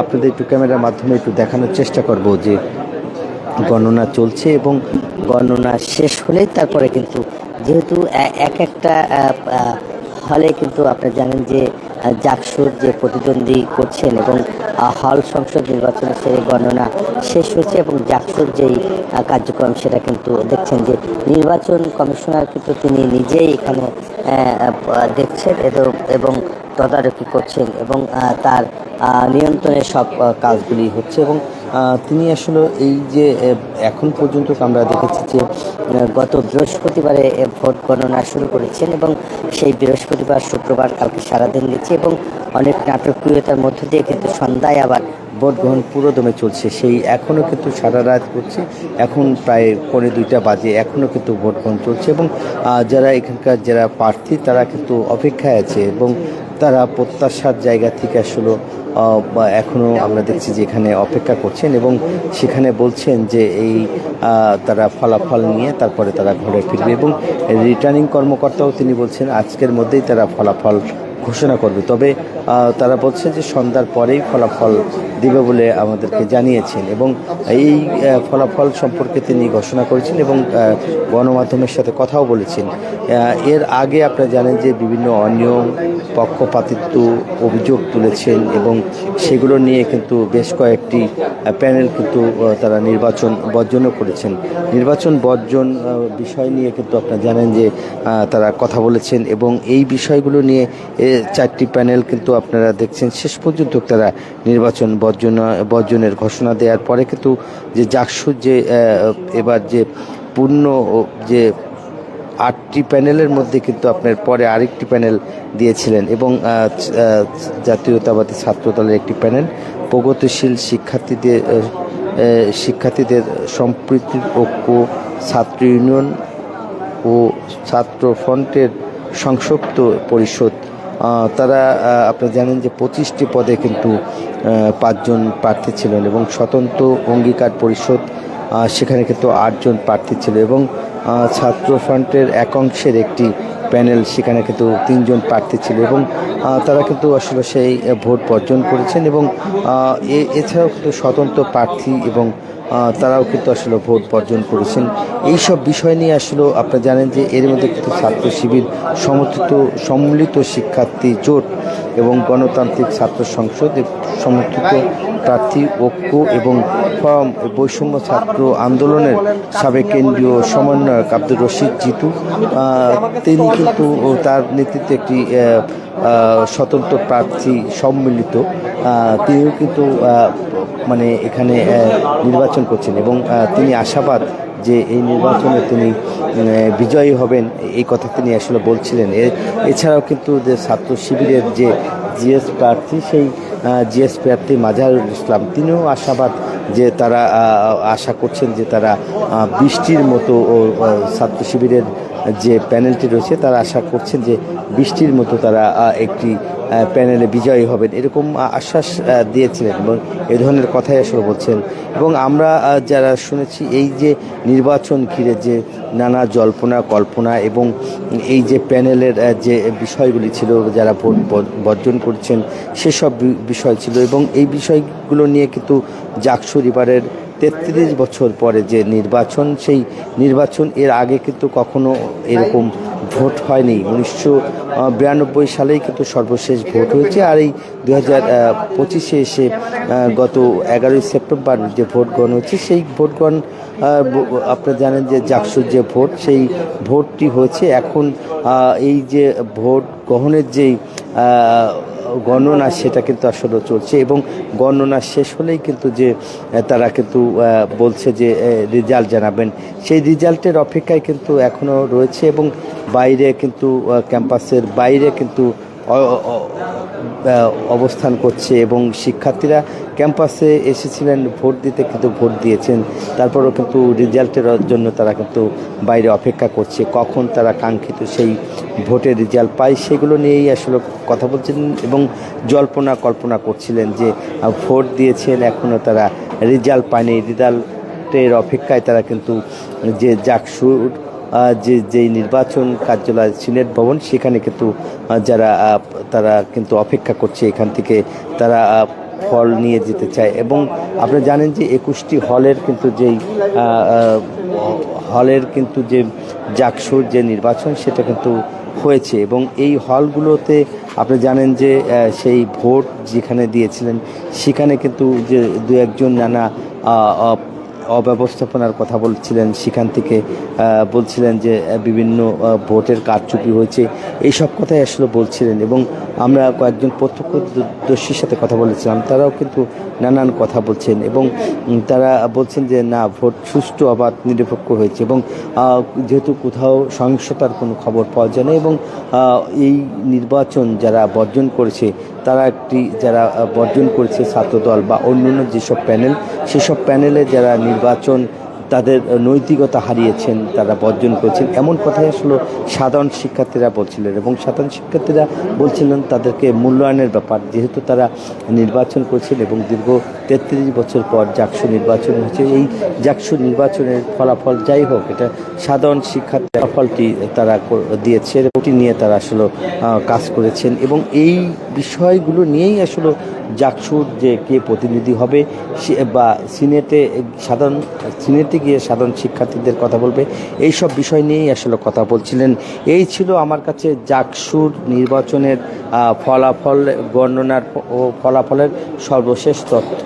আপনাদের একটু ক্যামেরার মাধ্যমে একটু দেখানোর চেষ্টা করব যে গণনা চলছে এবং গণনা শেষ হলেই তারপরে কিন্তু যেহেতু এক একটা হলে কিন্তু আপনারা জানেন যে জাকসুর যে প্রতিদ্বন্দ্বী করছেন এবং হল সংসদ নির্বাচনের সেই গণনা শেষ হয়েছে এবং জাকসুর যেই কার্যক্রম সেটা কিন্তু দেখছেন যে নির্বাচন কমিশনার কিন্তু তিনি নিজেই এখানে দেখছেন এবং তদারকি করছেন এবং তার আহ, নিয়ন্ত্রণে সব কাজগুলি হচ্ছে এবং তিনি আসলে এই যে এখন পর্যন্ত আমরা দেখেছি যে গত বৃহস্পতিবারে ভোট গণনা শুরু করেছেন এবং সেই বৃহস্পতিবার শুক্রবার কালকে সারাদিন দিচ্ছে এবং অনেক নাটকীয়তার মধ্য দিয়ে কিন্তু সন্ধ্যায় আবার ভোট গ্রহণ পুরোদমে চলছে। সেই এখনও কিন্তু সারা রাত করছে এখন প্রায় পৌনে দুইটা বাজে। এখনও কিন্তু ভোট গ্রহণ চলছে এবং যারা এখানকার যারা প্রার্থী, তারা কিন্তু অপেক্ষায় আছে এবং তারা প্রত্যাশার জায়গা থেকে আসলে এখনও আমরা দেখছি যে এখানে অপেক্ষা করছেন এবং সেখানে বলছেন যে এই তারা ফলাফল নিয়ে তারপরে তারা ঘরে ফিরবে এবং রিটার্নিং কর্মকর্তাও তিনি বলছেন, আজকের মধ্যেই তারা ফলাফল ঘোষণা করবে। তবে তারা বলছে যে সন্ধ্যার পরেই ফলাফল দিবে বলে আমাদেরকে জানিয়েছেন এবং এই ফলাফল সম্পর্কে তিনি ঘোষণা করেছেন এবং গণমাধ্যমের সাথে কথাও বলেছেন। এর আগে আপনারা জানেন যে বিভিন্ন অনিয়ম, পক্ষপাতিত্ব অভিযোগ তুলেছেন এবং সেগুলো নিয়ে কিন্তু বেশ কয়েকটি প্যানেল কিন্তু তারা নির্বাচন বর্জনও করেছেন। নির্বাচন বর্জন বিষয় নিয়ে কিন্তু আপনারা জানেন যে তারা কথা বলেছেন এবং এই বিষয়গুলো নিয়ে চারটি প্যানেল কিন্তু আপনারা দেখছেন। শেষ পর্যন্ত তারা নির্বাচন বর্জন, বর্জনের ঘোষণা দেওয়ার পরে কিন্তু যে জাকসুর যে এবার যে পূর্ণ যে আটটি প্যানেলের মধ্যে কিন্তু আপনার পরে আরেকটি প্যানেল দিয়েছিলেন এবং জাতীয়তাবাদী ছাত্র দলের একটি প্যানেল। প্রগতিশীল শিক্ষার্থীদের শিক্ষার্থীদের সম্প্রীতির ঐক্য ছাত্র ইউনিয়ন ও ছাত্র ফ্রন্টের সংসপ্ত পরিষদ তারা আহ, আপনারা জানেন যে পঁচিশটি পদে কিন্তু পাঁচজন প্রার্থী ছিলেন এবং স্বতন্ত্র অঙ্গীকার পরিষদ সেখানে কিন্তু আটজন প্রার্থী ছিল এবং ছাত্র ফ্রন্টের এক অংশের একটি প্যানেল সেখানে কিন্তু তিনজন প্রার্থী ছিল এবং তারা কিন্তু আসলে সেই ভোট বর্জন করেছেন এবং এছাড়াও কিন্তু স্বতন্ত্র প্রার্থী এবং তারাও কিন্তু আসলে ভোট বর্জন করেছেন। এই সব বিষয় নিয়ে আসলে আপনারা জানেন যে এর মধ্যে কিন্তু ছাত্র শিবির, সমর্থিত, সম্মিলিত শিক্ষার্থী জোট এবং গণতান্ত্রিক ছাত্র সংসদ সমর্থিত প্রার্থী ঐক্য এবং ফর্ম বৈষম্য ছাত্র আন্দোলনের সাবেক কেন্দ্রীয় সমন্বয়ক আব্দুর রশিদ জিতু তিনি কিন্তু তার নেতৃত্বে একটি স্বতন্ত্র প্রার্থী সম্মিলিত তিনিও কিন্তু মানে এখানে নির্বাচন করছেন এবং তিনি আশাবাদ যে এই নির্বাচনে তিনি বিজয়ী হবেন, এই কথা তিনি আসলে বলছিলেন। এছাড়াও কিন্তু যে ছাত্র শিবিরের যে জিএস প্রার্থী, সেই জিএস প্রার্থী মাজারুল ইসলাম, তিনিও আশাবাদ যে তারা আশা করছেন যে তারা বৃষ্টির মতো ছাত্র শিবিরের যে প্যানেলটি রয়েছে, তারা আশা করছেন যে বৃষ্টির মতো তারা একটি প্যানেলে বিজয়ী হবেন। এরকম আশ্বাস দিয়েছিলেন এবং এ ধরনের কথাই আসলে বলছেন। এবং আমরা যারা শুনেছি, এই যে নির্বাচন ঘিরে যে নানা জল্পনা, কল্পনা এবং এই যে প্যানেলের যে বিষয়গুলি ছিল, যারা ভোট বর্জন করছেন, সেসব বিষয় ছিল এবং এই বিষয়গুলো নিয়ে কিন্তু জাকসু এবারের তেত্রিশ বছর পরে যে নির্বাচন, সেই নির্বাচন এর আগে কিন্তু কখনো এরকম ভোট হয়নি। উনিশশো বিরানব্বই সালেই কিন্তু সর্বশেষ ভোট হয়েছে আর এই দু হাজার পঁচিশে এসে গত এগারোই সেপ্টেম্বর যে ভোট গ্রহণ হয়েছে, সেই ভোট গ্রহণ আপনারা জানেন যে জাকসুর যে ভোট, সেই ভোটটি হয়েছে। এখন এই যে ভোট গ্রহণের যেই গণনা সেটা কিন্তু আসলে চলছে এবং গণনা শেষ হলেই কিন্তু যে তারা কিন্তু বলছে যে রেজাল্ট জানাবেন। সেই রেজাল্টের অপেক্ষায় কিন্তু এখনও রয়েছে এবং বাইরে কিন্তু ক্যাম্পাসের বাইরে কিন্তু অবস্থান করছে এবং শিক্ষার্থীরা ক্যাম্পাসে এসেছিলেন ভোট দিতে কিন্তু ভোট দিয়েছেন। তারপরও কিন্তু রেজাল্টের জন্য তারা কিন্তু বাইরে অপেক্ষা করছে। কখন তারা কাঙ্ক্ষিত সেই ভোটের রেজাল্ট পায় সেগুলো নিয়েই আসলে কথা বলছেন এবং জল্পনা কল্পনা করছিলেন যে ভোট দিয়েছেন এখনও তারা রেজাল্ট পায়নি। রেজাল্টের অপেক্ষায় তারা কিন্তু যে আহ, যে, যেই নির্বাচন কার্যালয় সিনেট ভবন, সেখানে কিন্তু যারা তারা কিন্তু অপেক্ষা করছে এখান থেকে, তারা ফল নিয়ে যেতে চায়। এবং আপনি জানেন যে একুশটি হলের কিন্তু যেই হলের কিন্তু যে জাকসুর যে নির্বাচন, সেটা কিন্তু হয়েছে। এবং এই হলগুলোতে আপনি জানেন যে সেই ভোট যেখানে দিয়েছিলেন, সেখানে কিন্তু যে দু একজন নানা অব্যবস্থাপনার কথা বলছিলেন, সেখান থেকে বলছিলেন যে বিভিন্ন ভোটের কারচুপি হয়েছে। এইসব কথাই আসলে বলছিলেন এবং আমরা কয়েকজন প্রত্যক্ষদর্শীর সাথে কথা বলেছিলাম, তারাও কিন্তু নানান কথা বলছেন এবং তারা বলছেন যে, না, ভোট সুষ্ঠু, অবাধ, নিরপেক্ষ হয়েছে এবং যেহেতু কোথাও সহিংসতার কোনো খবর পাওয়া যায় না এবং এই নির্বাচন যারা বর্জন করেছে তারা একটি যারা বর্জন করেছে ছাত্রদল বা অন্যান্য যেসব প্যানেল সেসব প্যানেলে যারা নির্বাচন তাদের নৈতিকতা হারিয়েছেন, তারা বর্জন করেছেন। এমন কথাই আসলে সাধারণ শিক্ষার্থীরা বলছিলেন এবং সাধারণ শিক্ষার্থীরা বলছিলেন তাদেরকে মূল্যায়নের ব্যাপার। যেহেতু তারা নির্বাচন করেছেন এবং দীর্ঘ তেত্রিশ বছর পর জাকসু নির্বাচন হয়েছে, এই জাকসু নির্বাচনের ফলাফল যাই হোক, এটা সাধারণ শিক্ষার্থী ফলাফলটি তারা দিয়েছে এটি নিয়ে তারা আসলে কাজ করেছেন এবং এই বিষয়গুলো নিয়েই আসলে জাকসুর যে কে প্রতিনিধি হবে সে, বা সিনেটে, সাধারণ সিনেটে গিয়ে সাধারণ শিক্ষার্থীদের কথা বলবে। এই সব বিষয় নিয়েই আসলে কথা বলছিলেন। এই ছিল আমার কাছে জাকসুর নির্বাচনের ফলাফল, বর্ণনার ও ফলাফলের সর্বশেষ তথ্য।